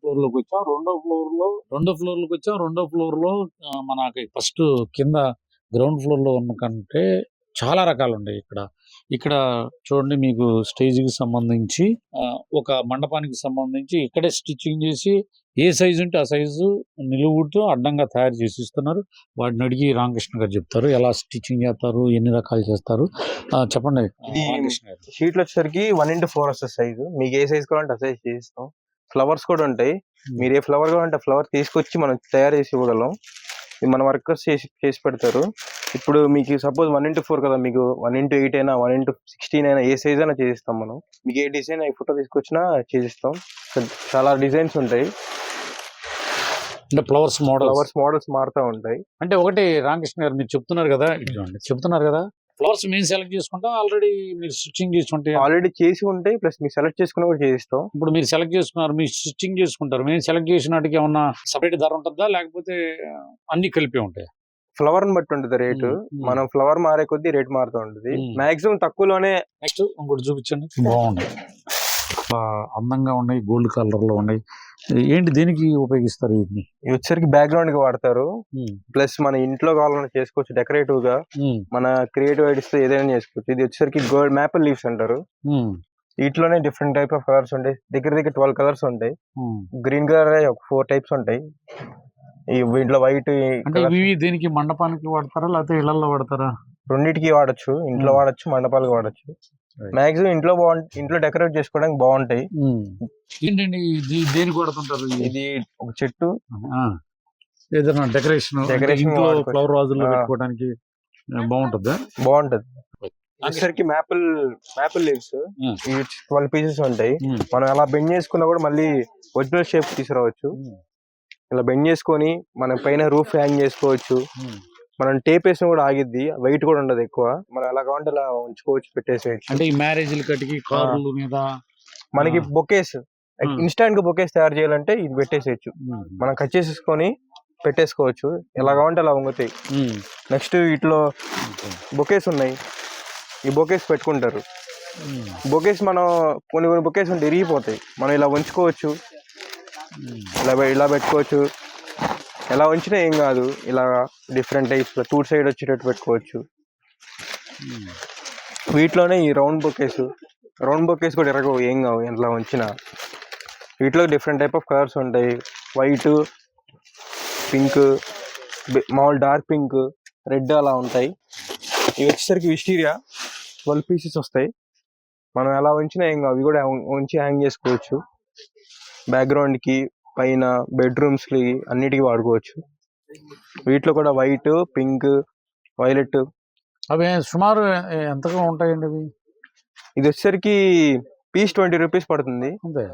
ఫ్లోర్లోకి వచ్చాం రెండో ఫ్లోర్లో రెండో ఫ్లోర్లోకి వచ్చాం రెండో ఫ్లోర్లో మనకి ఫస్ట్ కింద గ్రౌండ్ ఫ్లోర్లో ఉన్న కంటే చాలా రకాలు ఉన్నాయి ఇక్కడ. ఇక్కడ చూడండి మీకు స్టేజ్కి సంబంధించి ఒక మండపానికి సంబంధించి ఇక్కడే స్టిచ్చింగ్ చేసి ఏ సైజు ఉంటే ఆ సైజు నిలువుతో అడ్డంగా తయారు చేసి ఇస్తున్నారు వాటిని అడిగి రామకృష్ణ గారు చెప్తారు. ఎలా స్టిచ్చింగ్ చేస్తారు ఎన్ని రకాలు చేస్తారు. చెప్పండి. షీట్లు వచ్చేసరికి వన్ ఇంటూ ఫోర్ వస్తుంది సైజు. మీకు ఏ సైజ్ కావాలంటే ఆ సైజ్ చేస్తాం ఫ్లవర్స్ కూడా ఉంటాయి. మీరు ఏ ఫ్లవర్ కావాలంటే ఫ్లవర్ తీసుకొచ్చి మనం తయారు చేసి ఇవ్వగలం. ఇది మన వర్కర్స్ చేసి చేసి పెడతారు. ఇప్పుడు మీకు సపోజ్ వన్ ఇంటూ ఫోర్ కదా మీకు వన్ ఇంటూ ఎయిట్ అయినా వన్ ఇంటూ సిక్స్టీన్ అయినా ఏ సైజ్ అయినా చేసిస్తాం మనం. మీకు ఏ డిజైన్ ఈ ఫోటో తీసుకొచ్చినా చేసిస్తాం. చాలా డిజైన్స్ ఉంటాయి. అంటే ఫ్లవర్స్ మోడల్ ఫ్లవర్స్ మోడల్స్ మారుతూ ఉంటాయి. అంటే ఒకటి రామకృష్ణ గారు మీరు చెప్తున్నారు కదా చెప్తున్నారు కదా ఫ్లవర్స్ మేము సెలెక్ట్ చేసుకుంటాం. ఆల్రెడీ మీరు స్టిచ్చింగ్ చేసుకుంటే ఆల్రెడీ చేసి ఉంటాయి ప్లస్ మీకు సెలెక్ట్ చేసుకుని కూడా చేయిస్తాం ఇప్పుడు మీరు సెలెక్ట్ చేసుకున్నారు మీరు స్టిచ్చింగ్ చేసుకుంటారు. మేము సెలెక్ట్ చేసినట్టుకి ఏమన్నా సపరేట్ ధర ఉంటుందా? లేకపోతే అన్ని కలిపి ఉంటాయి? ఫ్లవర్ని బట్టి ఉంటుంది రేటు. మనం ఫ్లవర్ మారే కొద్దీ రేట్ మారుతూ ఉంటుంది. మాక్సిమం తక్కువలోనే నెక్స్ట్ ఇంకోటి చూపించండి. బాగున్నాయి. అందంగా ఉన్నాయి గోల్డ్ కలర్లో ఉన్నాయి. ఏంటి దేనికి ఉపయోగిస్తారు వీటిని? ఇవి వచ్చేసరికి బ్యాక్గ్రౌండ్కి వాడతారు. ప్లస్ మన ఇంట్లో కావాలన్నా చేసుకోవచ్చు డెకరేటివ్గా. మన క్రియేటివ్ ఐడియాస్తో ఏదైనా చేసుకోవచ్చు. ఇది వచ్చేసరికి గోల్డ్ మ్యాపుల్ లీవ్స్ అంటారు. వీటిలోనే డిఫరెంట్ టైప్ ఆఫ్ కలర్స్ ఉంటాయి. దగ్గర దగ్గర ట్వెల్వ్ కలర్స్ ఉంటాయి. గ్రీన్ కలర్ ఒక ఫోర్ టైప్స్ ఉంటాయి. ఈ వీటిలో వైట్ అంటే ఇవి దేనికి మండపానికి వాడతారా? లేకపోతే ఇళ్ళలో వాడతారా? రెండింటికి వాడచ్చు. ఇంట్లో. వాడచ్చు మండపాలకు వాడచ్చు. మాక్సిమం ఇంట్లో బాగుంట ఇంట్లో డెకరేట్ చేసుకోవడానికి బాగుంటాయి ఏంటండి ఇది దేనికి వాడుతుంటారు ఇవి? ఇది ఒక చెట్టు ఆ. ఏదైనా డెకరేషన్ వాడుకోవచ్చు. ఫ్లవర్ వాజుల్లో. పెట్టుకోవడానికి బాగుంటుందా బాగుంటది వచ్చేసరికి మ్యాపుల్ మ్యాపుల్ లీవ్స్. ఇవి ట్వెల్వ్ పీసెస్ ఉంటాయి ఉమ్. మనం అలా బెండ్ చేసుకున్నా కూడా మళ్ళీ ఒరిజినల్ షేప్ తీసుకురావచ్చు ఇలా బెండ్ చేసుకొని మన పైన రూఫ్ హ్యాంగ్ చేసుకోవచ్చు. మనం టేప్ వేసిన కూడా ఆగిద్ది వెయిట్ కూడా ఉండదు ఎక్కువ మనం ఎలా కావాలంటే అలా ఉంచుకోవచ్చు పెట్టేసేయచ్చు అంటే ఈ మ్యారేజ్ కటికి కార్ల మీద మనకి. బొకేస్. ఇన్స్టాంట్గా బొకేస్ తయారు చేయాలంటే ఇది పెట్టేసేయచ్చు. మనం కట్ చేసేసుకొని పెట్టేసుకోవచ్చు ఎలా కావాలంటే అలా వంగుతాయి. Next okay. బొకేస్ ఉన్నాయి ఈ బొకేస్ పెట్టుకుంటారు. బొకేస్ మనం కొన్ని కొన్ని బొకేస్ ఉంటే ఇరిగిపోతాయి మనం ఇలా ఉంచుకోవచ్చు. ఇలా ఇలా పెట్టుకోవచ్చు ఎలా ఉంచినా ఏం కాదు. ఇలా డిఫరెంట్ టైప్స్ టూ సైడ్ వచ్చేటట్టు పెట్టుకోవచ్చు. వీటిలోనే ఈ రౌండ్ బొకేస్ రౌండ్ బొకేస్ కూడా ఎరగవు ఏం కావు ఇలా ఉంచిన. వీటిలో డిఫరెంట్ టైప్ ఆఫ్ కలర్స్ ఉంటాయి. వైట్ పింక్ మామూలు డార్క్ పింక్ రెడ్ అలా ఉంటాయి. ఇవి వచ్చేసరికి విస్టీరియా ట్వెల్వ్ పీసెస్ వస్తాయి. మనం ఎలా ఉంచినా ఏం కావు ఇవి కూడా ఉంచి హ్యాంగ్ చేసుకోవచ్చు. బ్యాక్గ్రౌండ్కి పైన బెడ్రూమ్స్కి అన్నిటికీ వాడుకోవచ్చు. వీటిలో కూడా వైట్ పింక్ వైలెట్ అవి సుమారు ఎంతగా ఉంటాయండి అవి? ఇది వచ్చేసరికి పీస్ ట్వంటీ రూపీస్ పడుతుంది. అంతే.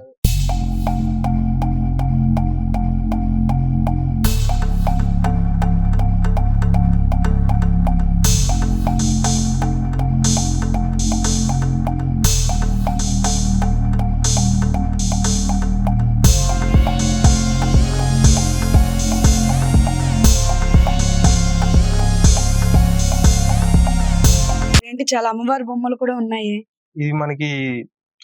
ఏంటి చాలా అమ్మవారి బొమ్మలు కూడా ఉన్నాయి. ఇది మనకి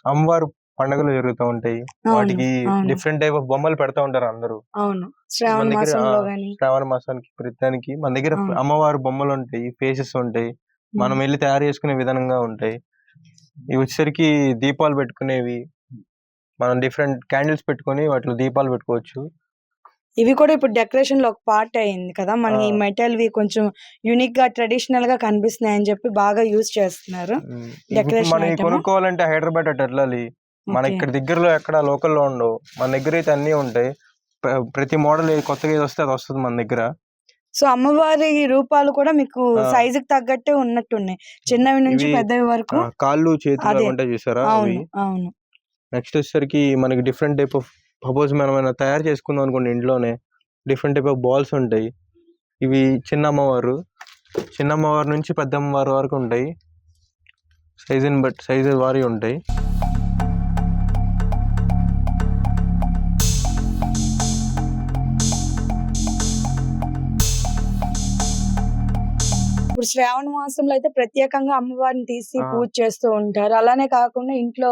అమ్మవారు పండుగలు జరుగుతూ ఉంటాయి. వాటికి. డిఫరెంట్ టైప్ ఆఫ్ బొమ్మలు పెడతా ఉంటారు అందరూ. అవును. శ్రావణ మాసంలో శ్రావణ మాసానికి ప్రతిదానికి మన దగ్గర. అమ్మవారు బొమ్మలు ఉంటాయి ఫేసెస్ ఉంటాయి. మనం వెళ్ళి తయారు చేసుకునే విధానంగా ఉంటాయి. ఇవి వచ్చేసరికి దీపాలు పెట్టుకునేవి. మనం డిఫరెంట్ క్యాండిల్స్ పెట్టుకొని వాటిలో దీపాలు పెట్టుకోవచ్చు. ఇవి కూడా ఇప్పుడు డెకరేషన్లో ఒక పార్ట్ అయింది కదా మన ఈ. మెటల్ వి కొంచెం యూనిక్గా ట్రెడిషనల్గా కనిపిస్తున్నాయి అని చెప్పి బాగా యూజ్ చేస్తున్నారు ఆ? కొనుక్కోవాలంటే హైదరాబాద్ అటు వెళ్ళాలి మన. ఇక్కడ దగ్గరలో ఎక్కడ లోకల్లో ఉండవు మన దగ్గర అయితే అన్నీ ఉంటాయి ప్ర- ప్రతి మోడల్ కొత్తగా ఏది వస్తే అది వస్తుంది మన దగ్గర సో అమ్మవారి రూపాలు కూడా మీకు. సైజ్కి తగ్గట్టే ఉన్నట్టున్నాయి చిన్నవి నుంచి పెద్దవి వరకు కాళ్ళు చేతులు. ఉంటాయి చూసారా అవి అవును అవును నెక్స్ట్ వచ్చేసరికి మనకి డిఫరెంట్ టైప్ ఆఫ్ సపోజ్ మనం ఏమైనా తయారు చేసుకుందాం అనుకోండి ఇంట్లోనే డిఫరెంట్ టైప్ ఆఫ్ బాల్స్ ఉంటాయి. ఇవి చిన్న అమ్మవారు చిన్న అమ్మవారి నుంచి పెద్ద అమ్మవారి వరకు ఉంటాయి. సైజుని బట్టి సైజు వారి ఉంటాయి. ఇప్పుడు శ్రావణ మాసంలో అయితే ప్రత్యేకంగా అమ్మవారిని తీసి. పూజ చేస్తూ ఉంటారు అలానే కాకుండా ఇంట్లో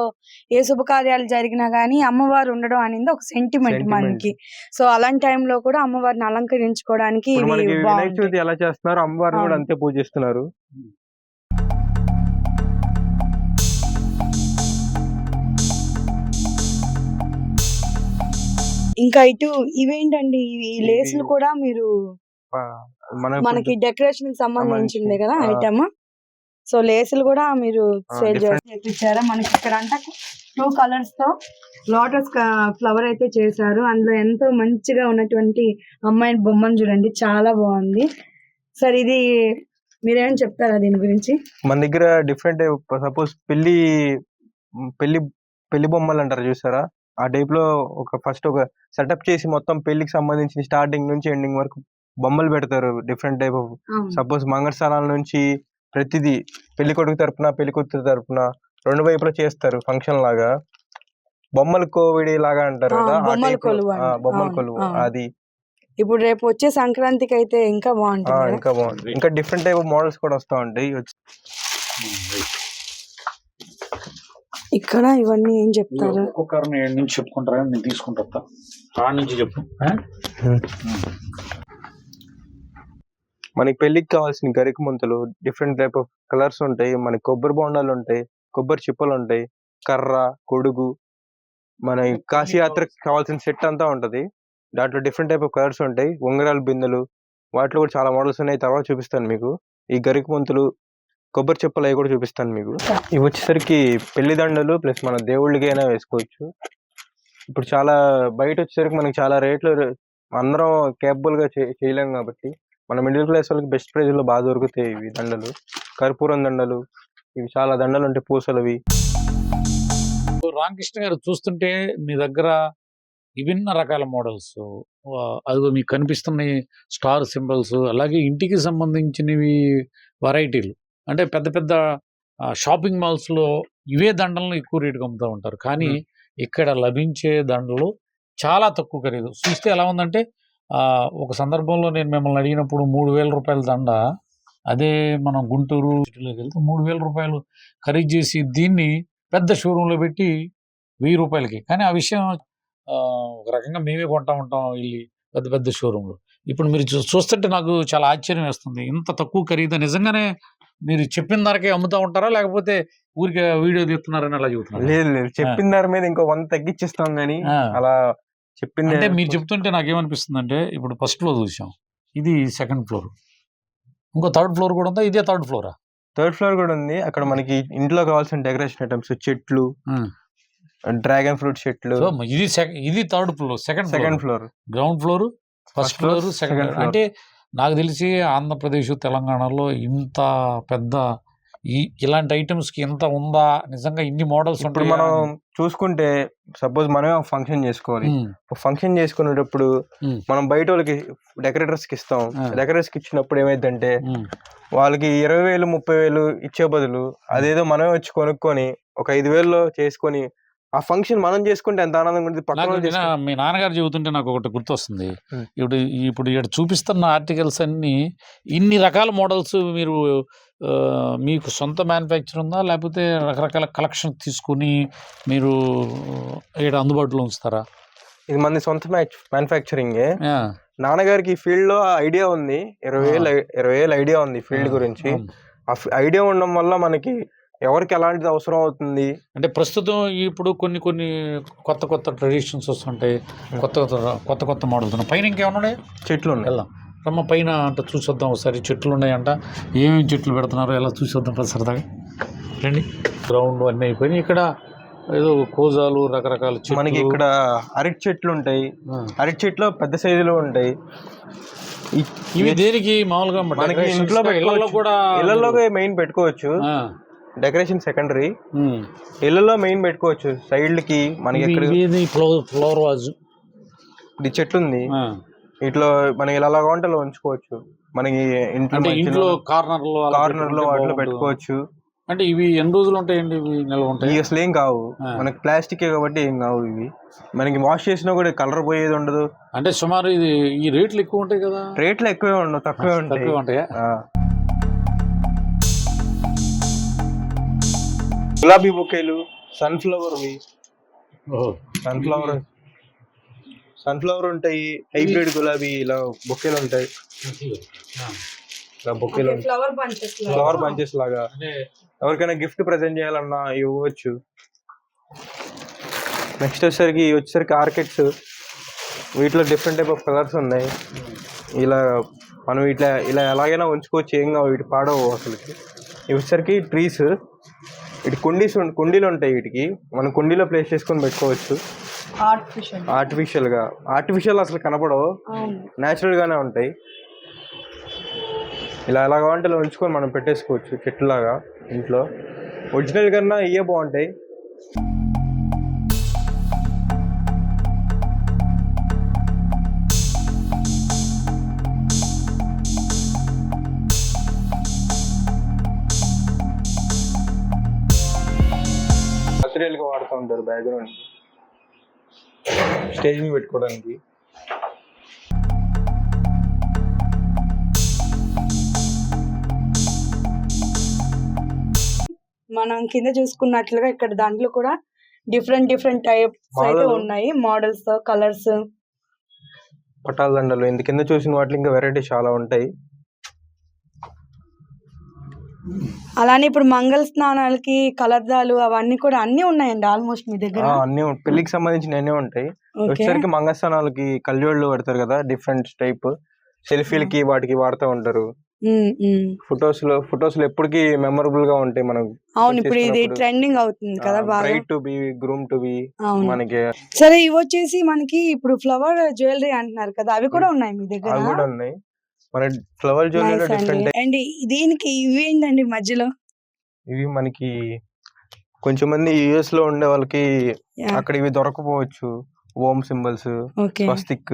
ఏ శుభకార్యాలు జరిగినా గానీ అమ్మవారు ఉండడం అనేది ఒక సెంటిమెంట్. మనకి సో అలాంటి టైంలో కూడా అమ్మవారిని అలంకరించుకోవడానికి వినాయక చవితి ఎలా చేస్తున్నారు అమ్మవారిని కూడా అవును. అంతే పూజిస్తున్నారు ఇంకా ఇటు ఇవేంటండి ఇవి ఈ లేసులు కూడా మీరు మనకి డెకరేషన్కి సంబంధించింది కదా. ఐటమ్. సో లేసులు కూడా మీరు సేల్ మనకి ఇక్కడ అంట టూ కలర్స్తో లోటస్ ఫ్లవర్ అయితే చేశారు. అందులో ఎంతో మంచిగా ఉన్నటువంటి అమ్మాయి బొమ్మను చూడండి. చాలా బాగుంది. సార్ ఇది మీరేం చెప్తారా దీని గురించి? మన దగ్గర డిఫరెంట్ సపోజ్ పెళ్ళి పెళ్ళి పెళ్ళి బొమ్మలు అంటారు చూసారా? ఆ టైప్లో ఒక ఫస్ట్ ఒక సెటప్ చేసి మొత్తం పెళ్ళికి సంబంధించి స్టార్టింగ్ నుంచి ఎండింగ్ వరకు బొమ్మలు పెడతారు. Different type of. సపోజ్ మంగళస్థానాల నుంచి ప్రతిదీ పెళ్ళి కొడుకు తరపున పెళ్ళి కూతురు తరపున రెండు వైపులా చేస్తారు ఫంక్షన్ లాగా. బొమ్మల కోవిడి లాగా అంటారు కదా బొమ్మల కొలువు. అది. ఇప్పుడు రేపు వచ్చే సంక్రాంతికి అయితే ఇంకా బాగుంటుంది? ఇంకా బాగుంది ఇంకా డిఫరెంట్ టైప్ ఆఫ్ మోడల్స్ కూడా వస్తా ఉంటాయి. ఇక్కడ ఇవన్నీ ఏం చెప్తారు? ఒక్కొక్కరిని నుంచి చెప్పుకుంటారా నేను తీసుకుంటా. ఆ నుంచి చెప్పు? మనకి పెళ్ళికి కావాల్సిన గరిక ముంతలు డిఫరెంట్ టైప్ ఆఫ్ కలర్స్ ఉంటాయి. మనకి కొబ్బరి బొండాలు ఉంటాయి కొబ్బరి చిప్పలు ఉంటాయి కర్ర కొడుగు మన ఈ కాశీ యాత్రకు కావాల్సిన సెట్ అంతా ఉంటది. దాంట్లో డిఫరెంట్ టైప్ ఆఫ్ కలర్స్ ఉంటాయి. ఉంగరాలు బిందెలు వాటిలో కూడా చాలా మోడల్స్ ఉన్నాయి. తర్వాత చూపిస్తాను మీకు. ఈ గరిక ముంతలు కొబ్బరి చిప్పలు అవి కూడా చూపిస్తాను మీకు. ఇవి వచ్చేసరికి పెళ్ళి దండలు ప్లస్ మన దేవుళ్ళకైనా వేసుకోవచ్చు. ఇప్పుడు చాలా బయట వచ్చేసరికి మనకి చాలా రేట్లు అందరం కేపబుల్గా చే- చేయలేం కాబట్టి మన మిడిల్ క్లాస్ వాళ్ళకి బెస్ట్ ప్రైస్లో బాగా దొరుకుతాయి ఇవి దండలు. కర్పూరం దండలు ఇవి చాలా దండలు ఉంటాయి పూసలవి. రామకృష్ణ గారు చూస్తుంటే మీ దగ్గర విభిన్న రకాల మోడల్స్ అదిగో మీకు కనిపిస్తున్నాయి స్టార్ సింబల్స్ అలాగే ఇంటికి సంబంధించినవి వెరైటీలు. అంటే పెద్ద పెద్ద షాపింగ్ మాల్స్లో ఇవే దండలను ఎక్కువ రేటుకి అమ్ముతూ ఉంటారు. కానీ. ఇక్కడ లభించే దండలు చాలా తక్కువ ఖరీదు. చూస్తే ఎలా ఉందంటే ఒక సందర్భంలో నేను మిమ్మల్ని అడిగినప్పుడు మూడు వేల రూపాయల దండ అదే మనం గుంటూరు సిటీలోకి వెళ్తే మూడు వేల రూపాయలు ఖరీదు చేసి దీన్ని పెద్ద షోరూంలో పెట్టి వెయ్యి రూపాయలకి. కానీ ఆ విషయం ఒక రకంగా మేమే కొంటా ఉంటాం వెళ్ళి పెద్ద పెద్ద షోరూంలో. ఇప్పుడు మీరు చూస్తుంటే నాకు చాలా ఆశ్చర్యం వేస్తుంది. ఇంత తక్కువ ఖరీదు నిజంగానే మీరు చెప్పిన ధరకే అమ్ముతా ఉంటారా? లేకపోతే ఊరికే వీడియో తీస్తున్నారని అలా చెబుతున్నారు? లేదు లేదు. చెప్పిన దాని మీద ఇంకో వంద తగ్గించిస్తాం గానీ అలా చెప్పింది అంటే మీరు చెప్తుంటే నాకేమనిపిస్తుంది అంటే ఇప్పుడు ఫస్ట్ ఫ్లోర్ చూసాం. ఇది సెకండ్ ఫ్లోర్ ఇంకో థర్డ్ ఫ్లోర్ కూడా ఉందా? ఇదే థర్డ్ ఫ్లోరా థర్డ్ ఫ్లోర్ కూడా ఉంది. అక్కడ మనకి ఇంట్లో కావాల్సిన డెకరేషన్ ఐటమ్స్ చెట్లు డ్రాగన్ ఫ్రూట్ చెట్లు. ఇది ఇది third floor second second floor ground floor first floor second. అంటే నాకు తెలిసి ఆంధ్రప్రదేశ్ తెలంగాణలో ఇంత పెద్ద ఈ ఇలాంటి ఐటమ్స్కి ఇంత ఉందా? నిజంగా ఇన్ని మోడల్స్ ఇప్పుడు మనం చూసుకుంటే సపోజ్ మనమే ఫంక్షన్ చేసుకోవాలి. ఫంక్షన్ చేసుకునేటప్పుడు. మనం బయట వాళ్ళకి డెకరేటర్స్కి ఇస్తాం. Ah. డెకరేటర్స్కి ఇచ్చినప్పుడు ఏమైందంటే వాళ్ళకి ఇరవై వేలు ముప్పై వేలు ఇచ్చే బదులు అదేదో మనమే వచ్చి కొనుక్కొని ఒక ఐదు వేలలో చేసుకొని ఆ ఫంక్షన్ మనం చేసుకుంటే ఎంత ఆనందంగా ఉంటుంది? పక్కన మీ నాన్నగారు చెబుతుంటే నాకు ఒకటి గుర్తొస్తుంది. ఇప్పుడు ఇప్పుడు ఇక్కడ చూపిస్తున్న ఆర్టికల్స్ అన్ని ఇన్ని రకాల మోడల్స్ మీరు మీకు సొంత మ్యానుఫ్యాక్చర్ ఉందా లేకపోతే రకరకాల కలెక్షన్ తీసుకుని మీరు ఇక్కడ అందుబాటులో ఉంచుతారా? ఇది మన సొంత మ్యానుఫ్యాక్చరింగ్. నాన్నగారికి ఈ ఫీల్డ్లో ఐడియా ఉంది. ఇరవై వేలు ఇరవై వేలు ఐడియా ఉంది ఫీల్డ్ గురించి. ఆ ఐడియా ఉండడం వల్ల మనకి ఎవరికి ఎలాంటిది అవసరం అవుతుంది? అంటే ప్రస్తుతం ఇప్పుడు కొన్ని కొన్ని కొత్త కొత్త ట్రెడిషన్స్ వస్తుంటాయి. కొత్త కొత్త కొత్త కొత్త మోడల్స్ ఉన్నాయి. పైన ఇంకేమన్నా చెట్లు ఉన్నాయి. వెళ్దాం. రమ్మ పైన అంట చూసొద్దాం ఒకసారి. చెట్లు ఉన్నాయంట. ఏమేమి చెట్లు పెడుతున్నారో ఎలా చూసొద్దాం పది సరదాగా. రండి. గ్రౌండ్ అన్నీ అయిపోయినాయి. ఇక్కడ ఏదో కోజాలు రకరకాల చెట్లు. మనకి ఇక్కడ అరటి చెట్లు ఉంటాయి. అరటి చెట్లు పెద్ద సైజులో ఉంటాయి. ఇవి దేనికి? మామూలుగా మనకి ఇంట్లో పెట్టుకోవచ్చు. కూడా ఇళ్ళలో మెయిన్ పెట్టుకోవచ్చు. Decoration secondary um. ఇళ్ళలో మెయిన్ పెట్టుకోవచ్చు. సైడ్లకి మనకి ఫ్లవర్ వాజ్ ఇది చెట్టు ఉంది ఇట్లా మనం ఇలా వంటలు ఉంచుకోవచ్చు. మనకి ఇంట్లో ఇంట్లో కార్నర్లో కార్నర్లో వాటిలో పెట్టుకోవచ్చు. అంటే ఇవి ఎన్ని రోజులు ఉంటాయండి ఇవి నిల్వ ఉంటాయి? అసలు ఏం కావు. మనకి ప్లాస్టిక్ కాబట్టి ఏం కావు ఇవి. మనకి వాష్ చేసినా కూడా కలర్ పోయేది ఉండదు. అంటే సుమారు ఇది ఈ రేట్లు ఎక్కువ ఉంటాయి కదా? రేట్లు ఎక్కువే ఉండవు తక్కువే ఉంటాయి. తక్కువ ఉంటాయి గులాబీ బొకేలు సన్ఫ్లవర్వి సన్ఫ్లవర్ సన్ఫ్లవర్ ఉంటాయి హైబ్రిడ్ గులాబీ ఇలా బొకేలు ఉంటాయి. ఇలా బొకేలు ఉంటాయి ఫ్లవర్ బంచెస్ ఫ్లవర్ బంచెస్ లాగా. ఎవరికైనా గిఫ్ట్ ప్రజెంట్ చేయాలన్నా ఇవ్వచ్చు. నెక్స్ట్ వచ్చేసరికి ఇవి వచ్చేసరికి ఆర్కిడ్స్. వీటిలో డిఫరెంట్ టైప్ ఆఫ్ కలర్స్ ఉన్నాయి. ఇలా మనం ఇట్లా ఇలా ఎలాగైనా ఉంచుకోవచ్చు ఏం కావు వీటి పాడవు అసలుకి. ఇవి వచ్చేసరికి ట్రీస్ ఇటు కుండీస్ కుండీలు ఉంటాయి వీటికి. మనం కుండీలో ప్లేస్ చేసుకొని పెట్టుకోవచ్చు. ఆర్టిఫిషియల్ ఆర్టిఫిషియల్గా ఆర్టిఫిషియల్ అసలు కనపడవు. అవును. న్యాచురల్గానే ఉంటాయి. ఇలా ఎలా కావాలంటే ఇలా ఉంచుకొని మనం పెట్టేసుకోవచ్చు చెట్టులాగా ఇంట్లో. ఒరిజినల్ కన్నా ఇవే బాగుంటాయి. బర్త్డేలుగా వాడుతూ ఉంటారు బ్యాక్గ్రౌండ్ స్టేజ్ మీద పెట్టుకోవడానికి. మనం కింద చూసుకున్నట్లుగా ఇక్కడ దాంట్లో కూడా డిఫరెంట్ డిఫరెంట్ టైప్స్ అయితే. ఉన్నాయి. Models colours. పట్టాల దండలు. ఇంత కింద చూసిన వాటిలో ఇంకా వెరైటీ చాలా ఉంటాయి. అలానే ఇప్పుడు మంగళ స్నానాలకి కలర్దాలు అవన్నీ కూడా అన్ని ఉన్నాయండి ఆల్మోస్ట్ మీ దగ్గర? అన్ని పెళ్ళికి సంబంధించిన అన్నీ ఉంటాయి. వచ్చేసరికి మంగళస్థానాలకి కళ్ళజోళ్ళు పెడతారు కదా డిఫరెంట్ టైప్ సెల్ఫీలకి వాటికి వాడుతూ ఉంటారు. ఫొటోస్లో ఫొటోస్లో ఎప్పటికీ మెమరబుల్గా ఉంటాయి మనం అవును ఇప్పుడు ఇది ట్రెండింగ్ అవుతుంది కదా బాగా. To be groom to be మనకి సరే ఇవి వచ్చేసి మనకి ఇప్పుడు ఫ్లవర్ జ్యువెలరీ అంటున్నారు కదా అవి కూడా ఉన్నాయి మీ దగ్గర? అవి కూడా ఉన్నాయి. మన ఫ్లవర్ జ్యువెలరీ Nice అండి. డిఫరెంట్ అండ్ దీనికి ఇవి ఏంటండి మధ్యలో ఇవి మనకి కొంచెం మంది యుఎస్లో ఉండే వాళ్ళకి. అక్కడ ఇవి దొరకపోవచ్చు ఓం సింబల్స్ స్వస్తిక్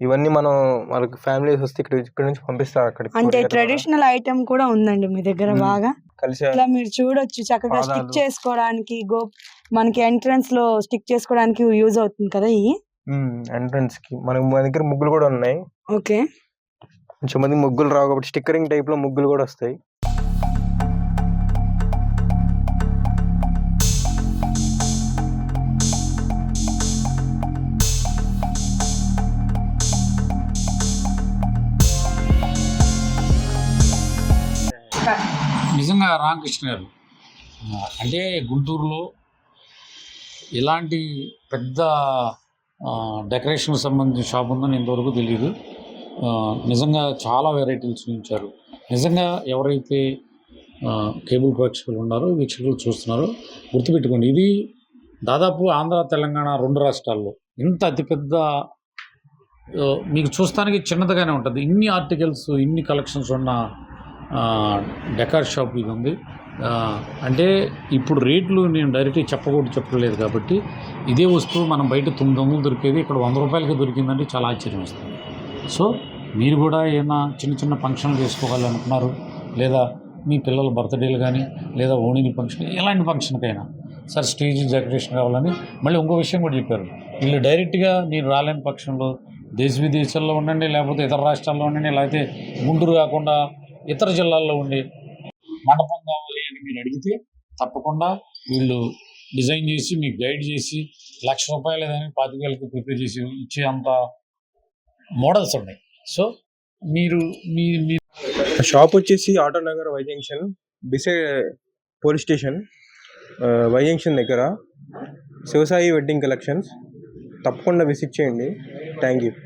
ఇవన్నీ మనం వాళ్ళకి ఫ్యామిలీస్ వస్తే ఇక్కడ ఇక్కడ నుంచి పంపిస్తారు అక్కడికి అంటే. ట్రెడిషనల్ ఐటమ్ కూడా ఉందండి మీ దగ్గర. బాగా కలిసి ఇట్లా మీరు చూడొచ్చు చక్కగా స్టిక్. చేసుకోవడానికి గో మనకి ఎంట్రన్స్లో స్టిక్ చేసుకోవడానికి యూజ్ అవుతుంది కదా ఇవి ఎంట్రన్స్కి మనకి మన దగ్గర ముగ్గులు కూడా ఉన్నాయి ఓకే కొంచెం మంది ముగ్గులు రావు కాబట్టి స్టిక్కరింగ్ టైప్లో ముగ్గులు కూడా వస్తాయి. నిజంగా రామకృష్ణ గారు అంటే గుంటూరులో ఇలాంటి పెద్ద డెకరేషన్ సంబంధించిన షాప్ ఉందని ఇంతవరకు తెలియదు. నిజంగా చాలా వెరైటీలు చూపించారు. నిజంగా ఎవరైతే కేబుల్ ప్రేక్షకులు ఉన్నారో వీక్షకులు చూస్తున్నారో గుర్తుపెట్టుకోండి ఇది దాదాపు ఆంధ్ర తెలంగాణ రెండు రాష్ట్రాల్లో ఇంత అతిపెద్ద మీకు చూస్తానికి చిన్నదిగానే ఉంటుంది. ఇన్ని ఆర్టికల్స్ ఇన్ని కలెక్షన్స్ ఉన్న డెకార్ షాప్ ఇది ఉంది. అంటే ఇప్పుడు రేట్లు నేను డైరెక్ట్గా చెప్పకూడదు చెప్పలేదు కాబట్టి ఇదే వస్తువు మనం బయట తొమ్మిది వందలు దొరికేది ఇక్కడ వంద రూపాయలకి దొరికిందంటే చాలా ఆశ్చర్యం వస్తుంది. సో మీరు కూడా ఏమైనా చిన్న చిన్న ఫంక్షన్లు చేసుకోవాలనుకున్నారు? లేదా మీ పిల్లల బర్త్డేలు కానీ లేదా ఓణిని ఫంక్షన్ ఎలాంటి ఫంక్షన్కైనా? సార్ స్టేజ్ డెకరేషన్ కావాలని మళ్ళీ ఇంకో విషయం కూడా చెప్పారు. వీళ్ళు డైరెక్ట్గా మీరు రాలేని పక్షంలో దేశ విదేశాల్లో ఉండండి లేకపోతే ఇతర రాష్ట్రాల్లో ఉండండి లేకపోతే గుంటూరు కాకుండా ఇతర జిల్లాల్లో ఉండి మండపం కావాలి అని మీరు అడిగితే తప్పకుండా వీళ్ళు డిజైన్ చేసి మీకు గైడ్ చేసి లక్ష రూపాయలు ఏదైనా పాతికేలకు ప్రిపేర్ చేసి ఇచ్చే అంత మోడల్స్ ఉన్నాయి. సో మీరు మీ మీ షాప్ వచ్చేసి ఆటో నగర్ వై జంక్షన్ బిసే పోలీస్ స్టేషన్ వై జంక్షన్ దగ్గర శివసాయి వెడ్డింగ్ కలెక్షన్స్. తప్పకుండా విజిట్ చేయండి. Thank you.